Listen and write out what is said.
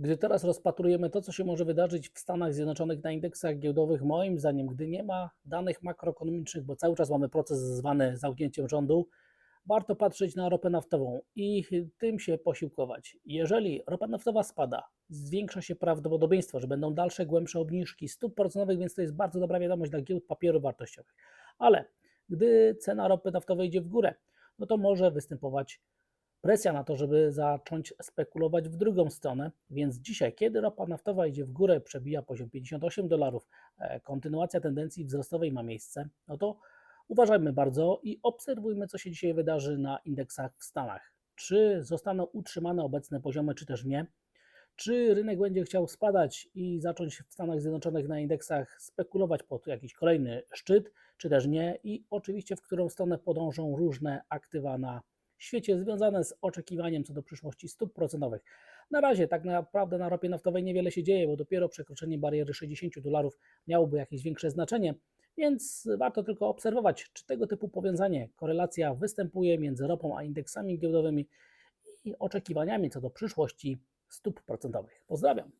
Gdy teraz rozpatrujemy to, co się może wydarzyć w Stanach Zjednoczonych na indeksach giełdowych, moim zdaniem, gdy nie ma danych makroekonomicznych, bo cały czas mamy proces zwany zamknięciem rządu, warto patrzeć na ropę naftową i tym się posiłkować. Jeżeli ropa naftowa spada, zwiększa się prawdopodobieństwo, że będą dalsze, głębsze obniżki stóp procentowych, więc to jest bardzo dobra wiadomość dla giełd papierów wartościowych. Ale gdy cena ropy naftowej idzie w górę, no to może występować presja na to, żeby zacząć spekulować w drugą stronę. Więc dzisiaj, kiedy ropa naftowa idzie w górę, przebija poziom 58 dolarów, e, kontynuacja tendencji wzrostowej ma miejsce, no to uważajmy bardzo i obserwujmy, co się dzisiaj wydarzy na indeksach w Stanach. Czy zostaną utrzymane obecne poziomy, czy też nie? Czy rynek będzie chciał spadać i zacząć w Stanach Zjednoczonych na indeksach spekulować pod jakiś kolejny szczyt, czy też nie? I oczywiście, w którą stronę podążą różne aktywa na świecie związane z oczekiwaniem co do przyszłości stóp procentowych. Na razie tak naprawdę na ropie naftowej niewiele się dzieje, bo dopiero przekroczenie bariery 60 dolarów miałoby jakieś większe znaczenie, więc warto tylko obserwować, czy tego typu powiązanie, korelacja występuje między ropą a indeksami giełdowymi i oczekiwaniami co do przyszłości stóp procentowych. Pozdrawiam.